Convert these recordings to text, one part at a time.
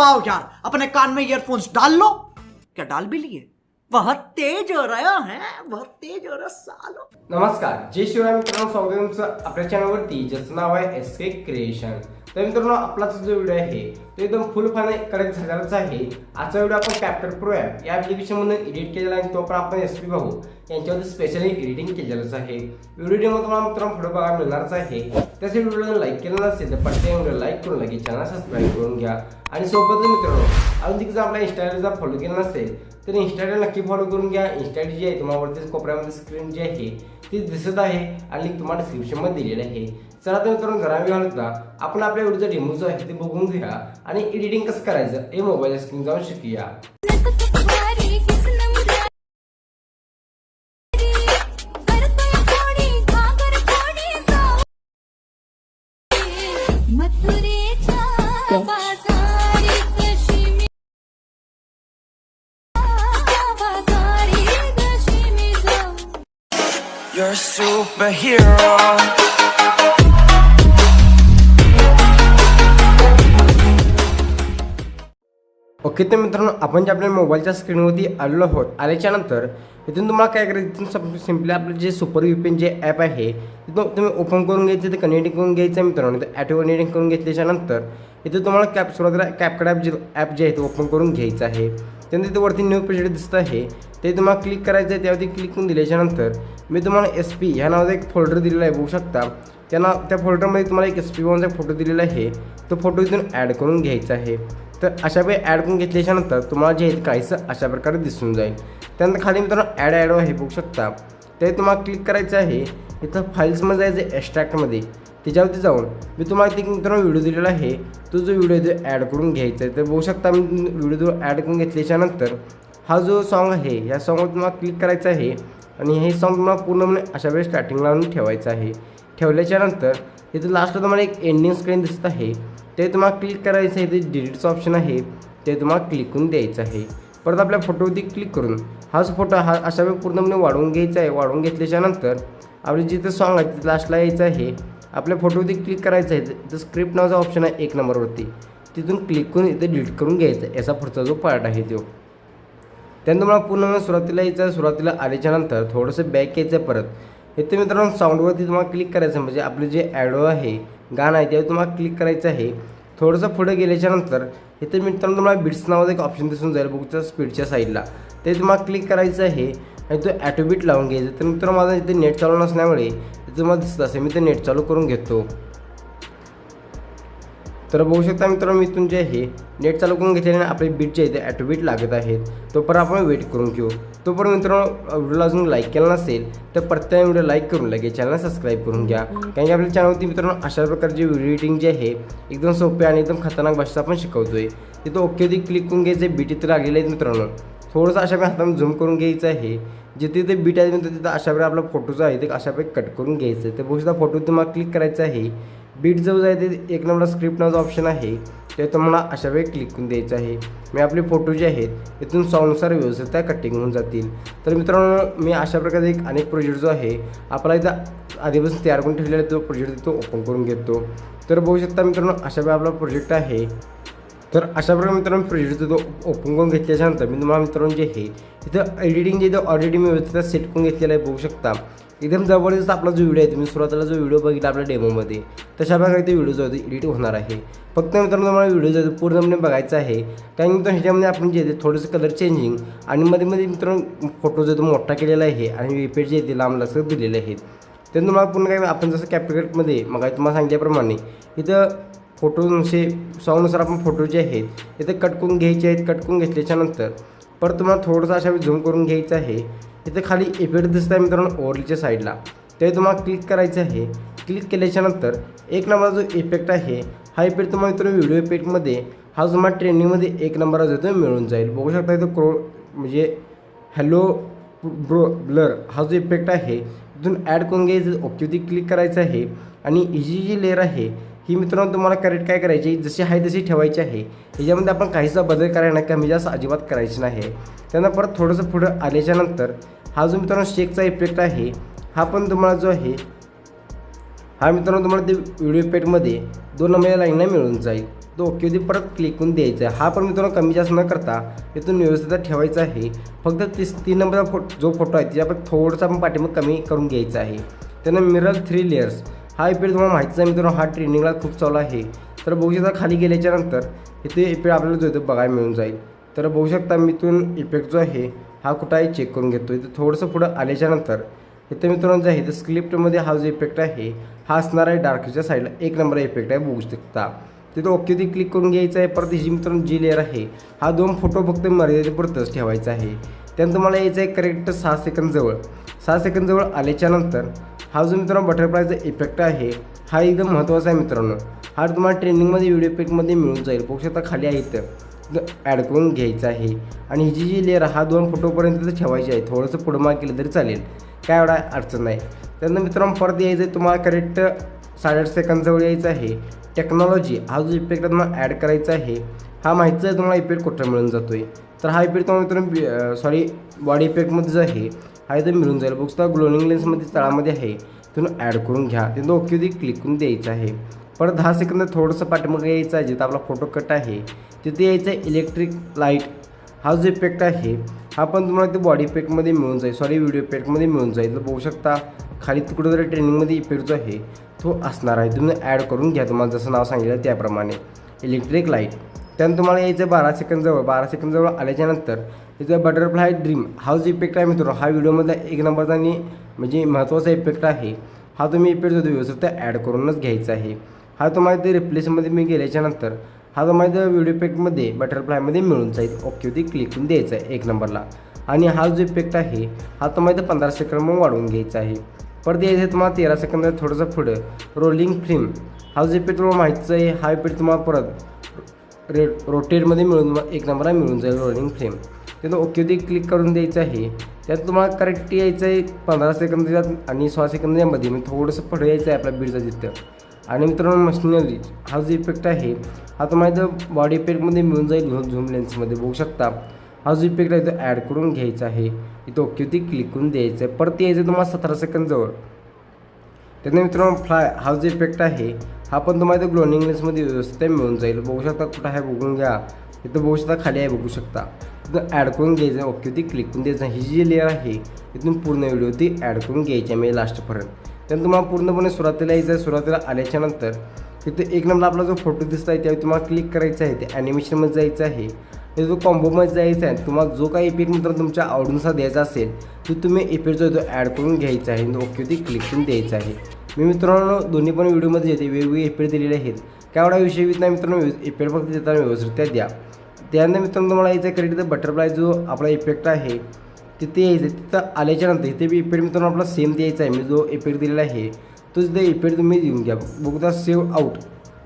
आओ यार अपने कान में ईयरफोन्स डाल लो। क्या डाल भी लिए? बहुत तेज हो रहा है बहुत तेज हो रहा सालो। नमस्कार जय शिवराय मित्रांनो स्वागत आहे तुमचं आपल्या चॅनलवरती ज्याचं नाव आहे एस के क्रिएशन तर मित्रांनो आपलाच जो व्हिडिओ आहे एकदम फुल फाने करायचं झाल्याच आहे. आजचा व्हिडिओ आपण कॅप्टर प्रो ॲप या ॲप्लिकेशनमधून एडिट केलेला आहे. तो पण आपण एस पी भाऊ यांच्यावरती स्पेशली एडिटिंग केलेलंच आहे. व्हिडिओमध्ये तुम्हाला मित्रांनो फोटो बघायला मिळणारच आहे. त्याच व्हिडिओला लाईक केलं नसेल तर पटकन व्हिडिओ लाईक करून लगेच चॅनल सबस्क्राईब करून घ्या. आणि सोबतच मित्रांनो अजून देखील जर आपल्या इंस्टाग्रामचा फॉलो केला नसेल तर इंस्टाग्राम नक्की फॉलो करून घ्या. इंस्टाग्राम जी आहे तुम्हाला कोपऱ्यामध्ये स्क्रीन जी आहे ती दिसत आहे आणि तुम्हाला डिस्क्रिप्शनमध्ये दिलेली आहे. चला तर मित्रांनो जरा वेळ घालता आपण आपल्या व्हिडिओचा डेमो जो आहे ते बघून घ्या आणि एडिटिंग कसं करायचं हे मोबाईल स्क्रीन जाऊन शिकूया. You're a superhero. ओके तर मित्रांनो आपण जे आपल्या मोबाईलच्या स्क्रीनवरती आलेलो आहोत आल्याच्यानंतर इथून तुम्हाला काय करायचं इथून सिम्पली आपलं जे सुपर व्ही जे ॲप आहे तिथून तुम्ही ओपन करून घ्यायचं ते कनेक्टिंग करून घ्यायचं मित्रांनो तर ॲटो कनेक्टिंग करून घेतल्याच्यानंतर इथं इथे तुम्हाला कॅप सुरुवातीला कॅपकड ॲप जे ॲप जे आहे ते ओपन करून घ्यायचं आहे. त्यानंतर तिथे वरती न्यू पेज दिसत आहे ते तुम्हाला क्लिक करायचं आहे त्यावरती क्लिक करून दिल्याच्यानंतर मी तुम्हाला एस पी ह्या नावाचा एक फोल्डर दिलेला आहे बघू शकता. त्यांना त्या फोल्डरमध्ये तुम्हाला एक एस पी वनचा फोटो दिलेला आहे. तो फोटो इथून ॲड करून घ्यायचा आहे. तर अशा वेळी ॲड करून घेतल्याच्यानंतर तुम्हाला जे आहे काहीसं अशा प्रकारे दिसून जाईल. त्यानंतर खाली मित्रांनो ॲड ॲड आहे बघू शकता. ते तुम्हाला क्लिक करायचं आहे. इथं फाईल्समध्ये जायचं एक्स्ट्रॅक्टमध्ये त्याच्यावरती जाऊन मी तुम्हाला तिथे मित्रांनो व्हिडिओ दिलेला आहे. तो जो व्हिडिओ तो ॲड करून घ्यायचा आहे. तर बघू शकता मी व्हिडिओ ॲड करून घेतल्याच्यानंतर हा जो सॉन्ग आहे या सॉन्गवर तुम्हाला क्लिक करायचं आहे. आणि हे सॉन्ग तुम्हाला पूर्णपणे अशा वेळेस स्टार्टिंगला आणून ठेवायचं आहे. ठेवल्याच्यानंतर इथे इथं लास्टला तुम्हाला एक एंडिंग स्क्रीन दिसत आहे. ते तुम्हाला क्लिक करायचं आहे ते डिलीटचं ऑप्शन आहे ते तुम्हाला क्लिक करून द्यायचं आहे. परत आपल्या फोटोवरती क्लिक करून हाच फोटो हा अशा वेळी पूर्णपणे वाढवून घ्यायचा आहे. वाढवून घेतल्याच्यानंतर आपले जिथं सॉंग आहे तिथं लास्टला यायचं आहे. आपल्या फोटोवरती क्लिक करायचं आहे तर स्क्रिप्ट नावाचा ऑप्शन आहे एक नंबरवरती तिथून क्लिक करून इथे डिलीट करून घ्यायचं आहे. याचा पुढचा जो पार्ट आहे तो. त्यानंतर मला पूर्ण सुरुवातीला यायचं आहे. सुरुवातीला आल्याच्यानंतर थोडंसं बॅक यायचं आहे परत. इथे मित्रांनो साऊंडवरती तुम्हाला क्लिक करायचं आहे. म्हणजे आपलं जे ॲडो आहे गाणं आहे त्यावर तुम्हाला क्लिक करायचं आहे. थोडंसं पुढे गेल्याच्यानंतर इथे मित्रांनो तुम्हाला बिट्स नावाचं एक ऑप्शन दिसून जाईल बुकच्या स्पीडच्या साईडला ते तुम्हाला क्लिक करायचं आहे आणि तो ॲटोबीट लावून घ्यायचं. तर मित्रांनो माझं इथे नेट चालू नसल्यामुळे इथे तुम्हाला दिसत असेल. मी ते नेट चालू करून घेतो. तर बघू शकता मित्रांनो मी तुमचे हे नेट चालू करून घेतल्याने आपले बीट जे आहे ते ॲटोबीट लागत आहेत. तोपर्यंत आपण वेट करून घेऊ. तोपर्यंत मित्रांनो व्हिडिओला अजून लाईक केला नसेल तर प्रत्येक व्हिडिओ लाईक करून लगेच चॅनलला सबस्क्राईब करून घ्या. कारण की आपल्या चॅनलवरती मित्रांनो अशा प्रकारची व्हिडिओ एडिटिंग जे आहे एकदम सोपे आणि एकदम खतरनाक भाषा आपण शिकवतोय. तिथं ओके ती क्लिक करून घ्यायचं बीट इथं लागलेले आहेत मित्रांनो. थोडंसं अशा प्रकारे हाताने झूम करून घ्यायचं आहे. जिथे ते बीट आहे तिथं अशा प्रकारे आपला फोटो जो आहे ते अशा प्रकारे कट करून घ्यायचं आहे. तर बघू शकता फोटो तुम्हाला क्लिक करायचं आहे. बीट जो आहे ते एक नंबर स्क्रिप्ट नावाचा ऑप्शन आहे. ते तुम्हाला अशा वेळी क्लिक करून द्यायचं आहे. मी आपले फोटो जे आहेत इथून साऊंडनुसार व्यवस्थित त्या कटिंग होऊन जातील. तर मित्रांनो मी अशा प्रकारे एक अनेक प्रोजेक्ट जो आहे आपला इथं आधीपासून तयार करून ठेवलेला तो प्रोजेक्ट तो ओपन करून घेतो. तर बघू शकता मित्रांनो अशा वेळी आपला प्रोजेक्ट आहे. तर अशा प्रकारे मित्रांनो प्रोजेक्ट तो ओपन करून घेतल्याच्यानंतर मी तुम्हाला मित्रांनो जे आहे तिथं एडिटिंग जे इथं ऑलरेडी मी व्यवस्थित सेट करून घेतलेलं आहे बघू शकता. एकदम जबरदस्त आपला जो व्हिडिओ आहे तुम्ही सुरुवातीला जो व्हिडिओ बघितला आपल्या डेमोमध्ये तशा प्रकारे ते व्हिडिओ जो आहे एडिट होणार आहे. फक्त मित्रांनो तुम्हाला व्हिडिओ जो आहे पूर्णपणे बघायचा आहे. कारण मित्रांनो ह्याच्यामध्ये आपण जे थोडंसं कलर चेंजिंग आणि मध्ये मध्ये मित्रांनो फोटो जो तो मोठा केलेला आहे आणि वेपेज जे आहे ते लांब लक्षात दिलेले आहेत. तर तुम्हाला पूर्ण काय आपण जसं कॅप्टिकेटमध्ये मग तुम्हाला सांगितल्याप्रमाणे इथं फोटोनुसार असे आपण फोटो जे आहेत इथे कट करून घ्यायचे आहेत कट करून घेतल्याच्यानंतर परत तुम्हाला थोडंसं अशा झूम करून घ्यायचं आहे. इथे खाली इफेक्ट दिसत आहे मित्रांनो ओरलीच्या साईडला ते तुम्हाला क्लिक करायचं आहे. क्लिक केल्याच्यानंतर एक नंबर जो इफेक्ट आहे हा इफेक्ट तुम्हाला मित्रांनो व्हिडिओ इफेक्टमध्ये हा तुम्हाला ट्रेंडिंगमध्ये एक नंबर जो तो मिळून जाईल. बघू शकता इथं क्रो म्हणजे हॅलो ब्रो ब्लर हा जो इफेक्ट आहे तिथून ॲड करून घ्यायचं. ओकेवरती क्लिक करायचं आहे. आणि ही जी जी लेअर आहे ही मित्रांनो तुम्हाला करेक्ट काय करायची जशी आहे तशी ठेवायची आहे. ह्याच्यामध्ये आपण काहीसा बदल करायला नाही कमी जास्त अजिबात करायची नाही. त्यांना परत थोडंसं पुढं आल्याच्यानंतर हा जो मित्रांनो शेकचा इफेक्ट आहे हा पण तुम्हाला जो आहे हा मित्रांनो तुम्हाला ते व्हिडिओ पेटमध्ये दोन नंबर लाईनला मिळून जाईल. तो ओकेवरती परत क्लिक करून द्यायचा आहे. हा पण मित्रांनो कमी जास्त न करता इथून व्यवस्थित ठेवायचा आहे. फक्त तीस तीन नंबरचा फो जो फोटो आहे त्याच्याकडे थोडंसं आपण पाठिंबा कमी करून घ्यायचा आहे. त्यानं मिरर थ्री लेअर्स हा इफेक्ट तुम्हाला माहितीच आहे मित्रांनो हा ट्रेनिंगला खूप चालू आहे. तर बघू शकता खाली गेल्याच्यानंतर इथे इफेक्ट आपल्याला जो इथं बघायला मिळून जाईल. तर बघू शकता मी इथून इफेक्ट जो आहे हा कुठं आहे चेक करून घेतो इथं थोडंसं पुढं आल्याच्यानंतर इथं इथे मित्रांनो जे आहे तर स्क्रिप्टमध्ये हा जो इफेक्ट आहे हा असणार आहे डार्कच्या साईडला एक नंबर इफेक्ट आहे बघू शकता. तिथं ओके ती क्लिक करून घ्यायचं आहे. परत जी मित्रांनो जी लेअर आहे हा दोन फोटो फक्त मर्यादेपुरतंच ठेवायचा आहे. त्यानंतर मला यायचं आहे करेक्ट सहा सेकंद जवळ. सहा सेकंदजवळ आल्याच्यानंतर हा जो मित्रांनो बटरफ्लायचा इफेक्ट आहे हा एकदम महत्त्वाचा आहे मित्रांनो. हा तुम्हाला ट्रेनिंगमध्ये व्हिडिओ इफेक्टमध्ये मिळून जाईल. बघू शकता खाली आहे तर ॲड करून घ्यायचं आहे. आणि ही जी जी लेअर हा दोन फोटोपर्यंत ठेवायची आहे थोडंसं पुढं माग केलं तरी चालेल. काय एवढा अडचण नाही. त्यानंतर मित्रांनो परत यायचं आहे तुम्हाला करेक्ट साडेआठ सेकंदजवळ यायचं आहे. टेक्नॉलॉजी हा जो इफेक्ट तुम्हाला ॲड करायचा आहे. हा माहितीच आहे तुम्हाला इफेक्ट कुठं मिळून जातो आहे तर हा इफेक्ट तुम्हाला मित्रांनो सॉरी बॉडी इफेक्टमध्ये जो आहे हा इथं मिळून जाईल. बघता ग्लोनिंग लेन्समध्ये तळामध्ये आहे. तिथून ॲड करून घ्या. तिथं ओके दे क्लिक करून द्यायचं आहे. परत दहा सेकंद थोडंसं पाठीमागे यायचं आहे जिथं आपला फोटो कट आहे. तिथे यायचं आहे इलेक्ट्रिक लाइट हा जो इफेक्ट आहे हा पण तुम्हाला ते बॉडी इफेक्टमध्ये मिळून जाईल. सॉरी व्हिडिओ इफेक्टमध्ये मिळून जाईल. तर बघू शकता खाली तिकडं जरी ट्रेनिंगमध्ये इफेक्ट जो आहे तो असणार आहे. तुम्ही ॲड करून घ्या. तुम्हाला जसं नाव सांगितलं त्याप्रमाणे. इलेक्ट्रिक लाइट त्यानंतर तुम्हाला यायचं आहे बारा सेकंदजवळ बारा सेकंदजवळ आल्याच्यानंतर इथं बटरफ्लाय ड्रीम हा जो इफेक्ट आहे मित्रांनो. हा व्हिडिओमधला एक नंबरचा आणि म्हणजे महत्त्वाचा इफेक्ट आहे. हा तुम्ही इफेक्ट जो व्यवस्थित ॲड करूनच घ्यायचा आहे. हा तुम्हाला ते रिप्लेसमध्ये मी गेल्याच्यानंतर हा तुम्हाला त्या व्हिडिओ इफेक्टमध्ये बटरफ्लायमध्ये मिळून जाईल. ओके होती. क्लिक करून द्यायचा आहे एक नंबरला. आणि हा जो इफेक्ट आहे हा तुम्हाला इथं पंधरा सेकंड मग वाढवून घ्यायचा आहे. परत यायचं आहे तुम्हाला तेरा सेकंद थोडंसं पुढं. रोलिंग फ्रेम हा जो इफेक्ट तुम्हाला माहितीचा आहे हा इफेक्ट तुम्हाला परत रे रोटेटमध्ये मिळून एक नंबरला मिळून जाईल रोलिंग फ्रेम तिथं ओके क्लिक करून द्यायचं आहे. त्यात तुम्हाला करेक्ट यायचं आहे पंधरा सेकंद आणि सोळा सेकंद यामध्ये मी थोडंसं पुढे यायचं आहे आपल्या बीडचा तिथं आणि मित्रांनो मशिनरी हा जो इफेक्ट आहे हा तुम्हाला इथं बॉडी इफेक्टमध्ये मिळून जाईल. झूम लेन्समध्ये बघू शकता. हा जो इफेक्ट आहे तो ॲड करून घ्यायचा आहे. इथं ओके क्लिक करून द्यायचं आहे. परत यायचं तुम्हाला सतरा सेकंदजवळ त्याने मित्रांनो फ्लाय हा जो इफेक्ट आहे हा पण तुम्हाला इथं ग्लोनिंग लेन्समध्ये व्यवस्थित मिळून जाईल. बघू शकता कुठं आहे बघून घ्या. इथं बघू शकता खाली आहे बघू शकता. तिथं ॲड करून घ्यायचं. ओके ती क्लिक करून द्यायचं. ही जी लेअर आहे इथून पूर्ण व्हिडिओ ती ॲड करून घ्यायची आहे म्हणजे लास्टपर्यंत त्यानंतर तुम्हाला पूर्णपणे सुरुवातीला यायचं आहे. सुरुवातीला आल्याच्यानंतर तिथे एक नंबर आपला जो फोटो दिसत आहे त्यावेळी तुम्हाला क्लिक करायचं आहे. ते ॲनिमेशनमध्ये जायचं आहे. जो कॉम्बोमध्ये जायचं आहे तुम्हाला जो काही इफेक्ट मित्र तुमच्या आवडीनुसार द्यायचा असेल तो तुम्ही इफेक्ट जो आहे तो ॲड करून घ्यायचा आहे. ओके ती क्लिक करून द्यायचं आहे. मी मित्रांनो दोन्ही पण व्हिडिओमध्ये येते. वेगवेगळे इफेक्ट दिलेले आहेत. काय एवढा विषय येत नाही मित्रांनो इफेक्ट फक्त देताना व्यवस्थित त्या द्या. त्यानंतर मित्रांनो तुम्हाला यायचं आहे तर बटरफ्लाय जो आपला इफेक्ट आहे तिथे यायचं आहे. तिथं आल्याच्यानंतर इथे बी इफेक्ट मित्रांनो आपला सेम द्यायचा आहे. मी जो इफेक्ट दिलेला आहे तो तिथे इफेक्ट तुम्ही देऊन घ्या. बघता सेव्ह आउट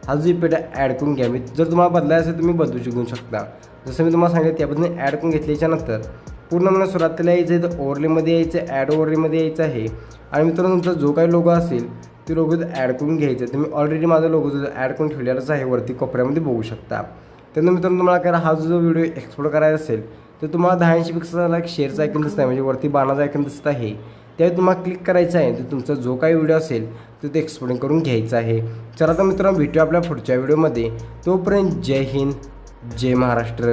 हा जो इफेक्ट ॲड करून घ्या. मी जर तुम्हाला बदलायचं असेल तुम्ही बदलू शकू शकता. जसं मी तुम्हाला सांगितलं त्याबद्दल ॲड करून घेतल्याच्यानंतर पूर्ण मला सुरुवातीला यायचं आहे तर ओव्हरलेमध्ये यायचं आहे ॲड ओवरलेमध्ये यायचं आहे. आणि मित्रांनो तुमचा जो काही लोगो असेल ते लोगो ॲड करून घ्यायचं आहे. तुम्ही ऑलरेडी माझा लोगो जो ॲड करून ठेवलेलाच आहे वरती कोपऱ्यामध्ये बघू शकता. त्यानंतर मित्रांनो तुम्हाला करा हा जो व्हिडिओ एक्सपोर्ट करायचा असेल तर तुम्हाला दहा ऐंशी पिक्सलला एक शेअरचा ऐकून दिसत आहे. म्हणजे वरती बाणाचा ऐकून दिसत आहे. त्यावेळी तुम्हाला क्लिक करायचं आहे. तर तुमचा जो काही व्हिडिओ असेल तो ते एक्सपोर्टिंग करून घ्यायचा आहे. चला तर मित्रांनो भेटूया आपल्या पुढच्या व्हिडिओमध्ये तोपर्यंत जय हिंद जय महाराष्ट्र.